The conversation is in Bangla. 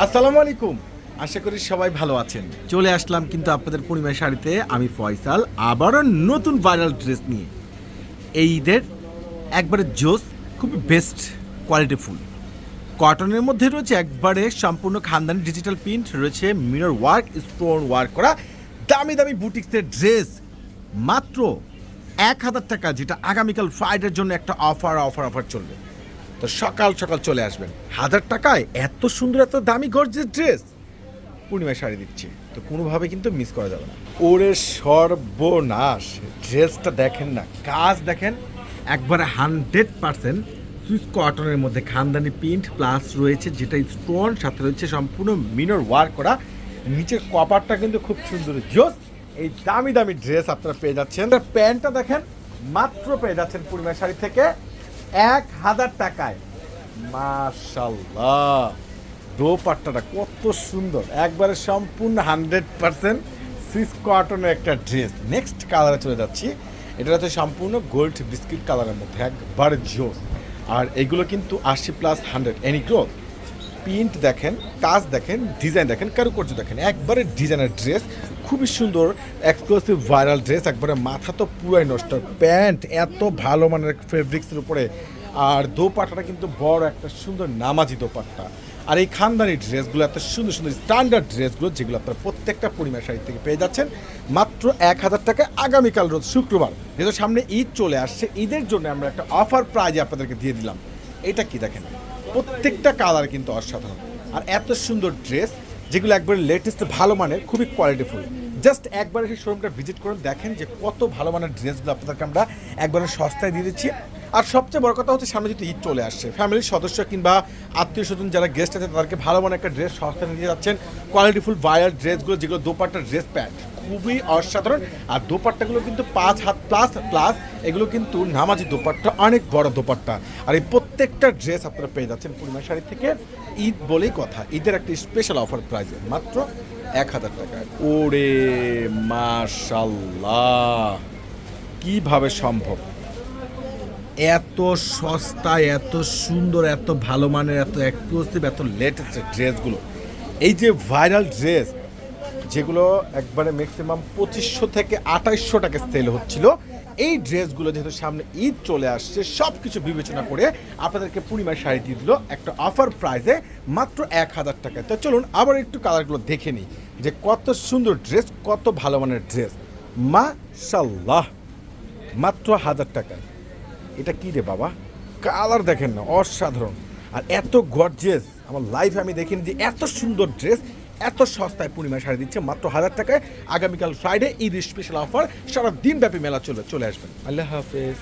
আসসালামু আলাইকুম। আশা করি সবাই ভালো আছেন। চলে আসলাম কিন্তু আপনাদের পূর্ণিমা শাড়িতে। আমি ফয়সাল। আবারও নতুন ভাইরাল ড্রেস নিয়ে। এই ঈদের একবারে জোস খুব বেস্ট কোয়ালিটি ফুল। কটনের মধ্যে রয়েছে একবারে সম্পূর্ণ খানদানি ডিজিটাল প্রিন্ট রয়েছে মিরর ওয়ার্ক স্টোন ওয়ার্ক করা দামি দামি বুটিক্সের ড্রেস মাত্র এক হাজার টাকা, যেটা আগামীকাল ফ্রাইডের জন্য একটা অফার অফার অফার চলবে। তো সকাল সকাল চলে আসবেন। হাজার টাকায় এত সুন্দর, এত দামি গর্জের ড্রেস পূর্ণিমায় শাড়ি দিচ্ছি। তো কোনোভাবে কিন্তু মিস করা যাবে না। ওরে সর্বনাশ ড্রেসটা দেখেন না, কাজ দেখেন, একবারে হান্ড্রেড পার্সেন্ট সুইস কটনের মধ্যে খানদানি প্রিন্ট প্লাস রয়েছে, যেটা স্টোন সাথে রয়েছে সম্পূর্ণ মিনর ওয়ার্ক করা। নিচের কপারটা কিন্তু খুব সুন্দর। জোস এই দামি দামি ড্রেস আপনারা পেয়ে যাচ্ছেন। প্যান্টটা দেখেন, মাত্র পেয়ে যাচ্ছেন পূর্ণিমা শাড়ি থেকে। এক হাজার টাকায়। মাশাল্লাহ দোপাট্টাটা কত সুন্দর। একবারে সম্পূর্ণ হান্ড্রেড পারসেন্ট সিস কটনের একটা ড্রেস নেক্সট কালারে চলে যাচ্ছি। এটা হচ্ছে সম্পূর্ণ গোল্ড বিস্কিট কালারের মধ্যে একবারে জোস। আর এগুলো কিন্তু আশি plus hundred any growth print দেখেন, কাজ দেখেন, ডিজাইন দেখেন, কারুকার্য দেখেন। একবারে ডিজাইনের ড্রেস, খুবই সুন্দর এক্সক্লুসিভ ভাইরাল ড্রেস, একবারে মাথা তো পুরাই নষ্ট। প্যান্ট এত ভালো মানের ফেব্রিক্সের উপরে। আর দোপাট্টাটা কিন্তু বড় একটা সুন্দর নামাজি দোপাট্টা। আর এই খানদানি ড্রেসগুলো, এত সুন্দর সুন্দর স্ট্যান্ডার্ড ড্রেসগুলো, যেগুলো আপনারা প্রত্যেকটা পরিমাণ শাড়ি থেকে পেয়ে যাচ্ছেন, মাত্র এক হাজার টাকা আগামীকাল রোজ শুক্রবার। যেহেতু সামনে ঈদ চলে আসছে, ঈদের জন্য আমরা একটা অফার প্রাইজ আপনাদেরকে দিয়ে দিলাম। এটা কি দেখেন? প্রত্যেকটা কালার কিন্তু অসাধারণ। আর এত সুন্দর ড্রেস যেগুলো একবারে লেটেস্ট ভালো মানের, খুবই কোয়ালিটিফুল জাস্ট একবার এসে শোরুমটা ভিজিট করুন, দেখেন যে কত ভালো মানের ড্রেসগুলো আপনাদেরকে আমরা একবারে সস্তায় দিয়ে দিচ্ছি। আর সবচেয়ে বড় কথা হচ্ছে, সামনে যদি ঈদ চলে আসছে। ফ্যামিলির সদস্য কিংবা আত্মীয় স্বজন যারা গেস্ট আছে, তাদেরকে ভালো মানের একটা ড্রেস সস্তায় নিয়ে যাচ্ছেন। কোয়ালিটিফুল ভাইয়ার ড্রেসগুলো যেগুলো দোপাট্টা ড্রেস প্যান্ট খুবই অসাধারণ। আর দোপাট্টাগুলো কিন্তু পাঁচ হাত প্লাস প্লাস এগুলো কিন্তু নামাজি দোপাট্টা, অনেক বড় দোপাট্টা। আর এই প্রত্যেকটা ড্রেস আপনারা পেয়ে যাচ্ছেন পূর্ণিমা শাড়ি থেকে। ঈদ বলেই কথা, ঈদের একটা স্পেশাল অফার প্রাইজে মাত্র এক হাজার টাকা। ওরে মাশাল্লাহ। কীভাবে সম্ভব? এত সস্তা এত সুন্দর এত ভালো মানের এত এক্সক্লুসিভ এত লেটেস্ট ড্রেসগুলো। এই যে ভাইরাল ড্রেস যেগুলো একবারে ম্যাক্সিমাম পঁচিশশো থেকে আঠাইশশো টাকা সেল হচ্ছিল এই ড্রেসগুলো যেহেতু সামনে ঈদ চলে আসছে সব কিছু বিবেচনা করে আপনাদেরকে পূর্ণিমার শাড়ি দিয়ে দিল একটা অফার প্রাইসে মাত্র এক হাজার টাকায়। তো চলুন আবার একটু কালারগুলো দেখে নিই যে কত সুন্দর ড্রেস কত ভালো মানের ড্রেস মা মাশাল্লাহ মাত্র হাজার টাকায়। এটা কী রে বাবা? কালার দেখেন না, অসাধারণ। আর এত গর্জেস আমার লাইফে আমি দেখিনি যে এত সুন্দর ড্রেস এত সস্তায় পূর্ণিমা শাড়ি দিচ্ছে, মাত্র হাজার টাকায়। আগামীকাল ফ্রাইডে ঈদ স্পেশাল অফার সারা দিন ব্যাপী মেলা চলে চলে আসবেন আল্লাহ হাফেজ।